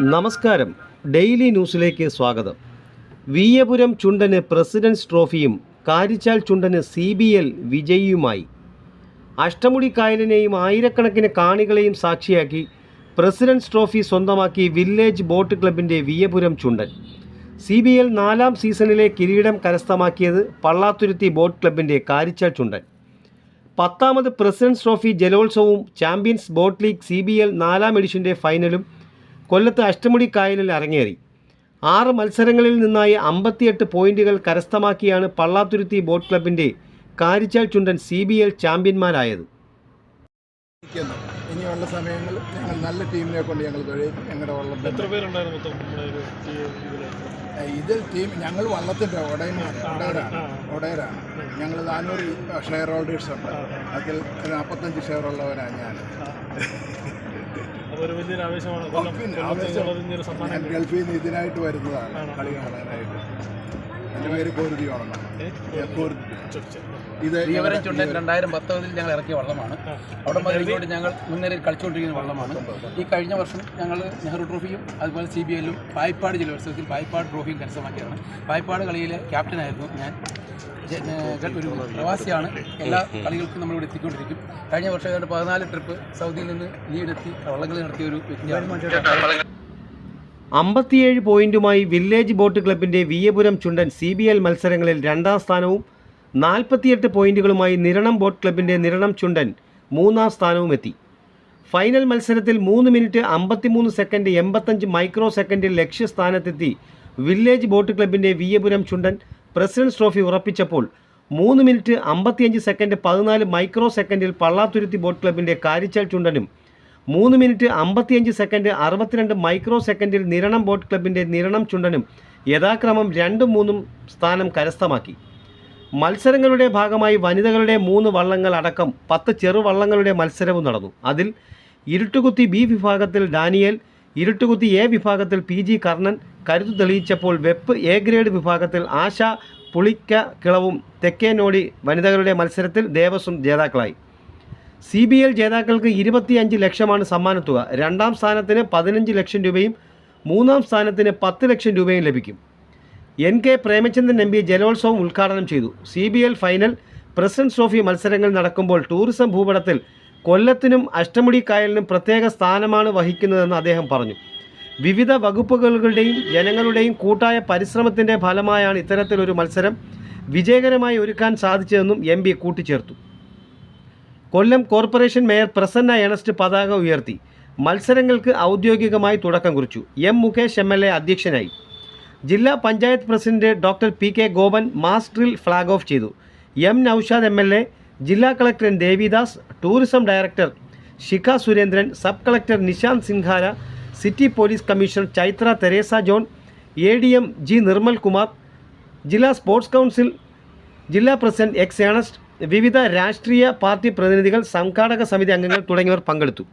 നമസ്കാരം. ഡെയിലി ന്യൂസിലേക്ക് സ്വാഗതം. വീയപുരം ചുണ്ടന് പ്രസിഡൻസ് ട്രോഫിയും കാരിച്ചാൽ ചുണ്ടന് സി ബി എൽ വിജയിയുമായി. അഷ്ടമുടി കായലിനെയും ആയിരക്കണക്കിന് കാണികളെയും സാക്ഷിയാക്കി പ്രസിഡൻസ് ട്രോഫി സ്വന്തമാക്കി വില്ലേജ് ബോട്ട് ക്ലബിന്റെ Veeyapuram Chundan. C B L നാലാം സീസണിലെ കിരീടം കരസ്ഥമാക്കിയത് പള്ളാത്തുരുത്തി ബോട്ട് ക്ലബിന്റെ കാരിച്ചാൽ ചുണ്ടൻ. പത്താമത് presidents trophy ജലോത്സവവും champions boat league C B L നാലാം എഡിഷന്റെ ഫൈനലും കൊല്ലത്ത് അഷ്ടമുടി കായലിൽ അരങ്ങേറി. ആറ് മത്സരങ്ങളിൽ നിന്നായി അമ്പത്തിയെട്ട് പോയിന്റുകൾ കരസ്ഥമാക്കിയാണ് പള്ളാത്തുരുത്തി ബോട്ട് ക്ലബിന്റെ Karichal Chundan C B L ചാമ്പ്യന്മാരായത്. ഇനിയുള്ള സമയങ്ങളിൽ ഞങ്ങൾ നല്ല ടീമിനെ കൊണ്ട് ഞങ്ങൾ കഴിയും. ഞങ്ങളുടെ വള്ളത്തിൽ. എത്ര പേരുണ്ടായിരുന്നു മൊത്തം നമ്മുടെ ഒരു ഈ ഇതിൽ ടീം ഞങ്ങൾ വള്ളത്തിന്റെ ഒടയന്മാർ ഒടയരാണ് ഒടയരാണ് ഞങ്ങൾ നാനൂറ് ഷെയർ ഹോൾഡേഴ്സ് ഉണ്ട്. അതിൽ നാൽപ്പത്തഞ്ച് ഷെയർ ഉള്ളവരാണ് ഞാൻ. ഗൾഫിൽ നിന്ന് ഇതിനായിട്ട് വരുന്നതാണ്? കളി കാണാനായിട്ട്. എന്റെ പേര് കോരുതി. ഇത് ചുണ്ടൻ രണ്ടായിരം പത്തൊമ്പതിൽ ഞങ്ങൾ ഇറക്കിയ വള്ളമാണ്. അവിടെ മുതൽ ഇങ്ങോട്ട് ഞങ്ങൾ മുന്നേറി കളിച്ചുകൊണ്ടിരിക്കുന്ന വള്ളമാണ്. ഈ കഴിഞ്ഞ വർഷം ഞങ്ങൾ നെഹ്റു ട്രോഫിയും അതുപോലെ സി ബി എല്ലും പായ്പാട് ജലോത്സവത്തിൽ പായ്പാട് ട്രോഫിയും കരസ്ഥമാക്കിയാണ്. പായ്പാട് കളിയിലെ ക്യാപ്റ്റനായിരുന്നു ഞാൻ. ഒരു പ്രവാസിയാണ്. എല്ലാ കളികൾക്കും നമ്മളിവിടെ എത്തിക്കൊണ്ടിരിക്കും. കഴിഞ്ഞ വർഷം ഏതാണ്ട് പതിനാല് ട്രിപ്പ് സൗദിയിൽ നിന്ന് ലീഡെത്തി വള്ളങ്ങൾ നടത്തിയ ഒരു അമ്പത്തിയേഴ് പോയിന്റുമായി വില്ലേജ് ബോട്ട് ക്ലബിന്റെ Veeyapuram Chundan C B L മത്സരങ്ങളിൽ രണ്ടാം സ്ഥാനവും നാൽപ്പത്തിയെട്ട് പോയിന്റുകളുമായി നിരണം ബോട്ട് ക്ലബിന്റെ നിരണം ചുണ്ടൻ മൂന്നാം സ്ഥാനവും എത്തി. ഫൈനൽ മത്സരത്തിൽ മൂന്ന് മിനിറ്റ് അമ്പത്തിമൂന്ന് സെക്കൻഡ് എൺപത്തഞ്ച് മൈക്രോ സെക്കൻഡിൽ ലക്ഷ്യസ്ഥാനത്തെത്തി വില്ലേജ് ബോട്ട് ക്ലബിന്റെ വിയപുരം ചുണ്ടൻ പ്രസിഡൻസ് ട്രോഫി ഉറപ്പിച്ചപ്പോൾ മൂന്ന് മിനിറ്റ് അമ്പത്തിയഞ്ച് സെക്കൻഡ് പതിനാല് മൈക്രോ സെക്കൻഡിൽ പള്ളാത്തുരുത്തി ബോട്ട് ക്ലബിന്റെ കാരിച്ചാൽ ചുണ്ടനും. മൂന്ന് മിനിറ്റ് അമ്പത്തിയഞ്ച് സെക്കൻഡ് അറുപത്തിരണ്ട് മൈക്രോ സെക്കൻഡിൽ നിരണം ബോട്ട് ക്ലബിന്റെ നിരണം ചുണ്ടനും യഥാക്രമം രണ്ടും മൂന്നും സ്ഥാനം കരസ്ഥമാക്കി. മത്സരങ്ങളുടെ ഭാഗമായി വനിതകളുടെ മൂന്ന് വള്ളങ്ങൾ അടക്കം പത്ത് ചെറുവള്ളങ്ങളുടെ മത്സരവും നടന്നു. അതിൽ ഇരുട്ടുകുത്തി ബി വിഭാഗത്തിൽ ഡാനിയൽ ഇരുട്ടുകുത്തി എ വിഭാഗത്തിൽ പി ജി കർണൻ. കരുത്തു തെളിയിച്ചപ്പോൾ വെപ്പ് എ ഗ്രേഡ് വിഭാഗത്തിൽ ആശ പുളിക്ക കിളവും തെക്കേനോടി വനിതകളുടെ മത്സരത്തിൽ ദേവസ്വം ജേതാക്കളായി. സി ബി എൽ ജേതാക്കൾക്ക് ഇരുപത്തിയഞ്ച് ലക്ഷമാണ് സമ്മാനത്തുക. രണ്ടാം സ്ഥാനത്തിന് പതിനഞ്ച് ലക്ഷം രൂപയും മൂന്നാം സ്ഥാനത്തിന് പത്ത് ലക്ഷം രൂപയും ലഭിക്കും. N K Premachandran M P ജലോത്സവം ഉദ്ഘാടനം ചെയ്തു. C B L final presidents trophy മത്സരങ്ങൾ നടക്കുമ്പോൾ ടൂറിസം ഭൂപടത്തിൽ കൊല്ലത്തിനും അഷ്ടമുടി കായലിനും പ്രത്യേക സ്ഥാനമാണ് വഹിക്കുന്നതെന്ന് അദ്ദേഹം പറഞ്ഞു. വിവിധ വകുപ്പുകളുടെയും ജനങ്ങളുടെയും കൂട്ടായ പരിശ്രമത്തിന്റെ ഫലമായാണ് ഇത്തരത്തിലൊരു മത്സരം വിജയകരമായി ഒരുക്കാൻ സാധിച്ചതെന്നും എം പി കൂട്ടിച്ചേർത്തു. Kollam corporation mayor Prasanna Ernest പതാക ഉയർത്തി. മത്സരങ്ങൾക്ക് ഔദ്യോഗികമായി തുടക്കം കുറിച്ചു. M Mukesh M L A അധ്യക്ഷനായി. ജില്ലാ panchayat president doctor P K Gopan mass drill flag off ചെയ്തു. M Naushad M L A ജില്ലാ collector N Devidas tourism director Shikha Surendran sub collector Nishant Sinhara city police commissioner Chaitra Teresa John A D M G Nirmal Kumar ജില്ലാ sports council ജില്ലാ president X Ernest വിവിധ രാഷ്ട്രീയ party പ്രതിനിധികൾ സംഘാടക സമിതി അംഗങ്ങൾ തുടങ്ങിയവർ പങ്കെടുത്തു.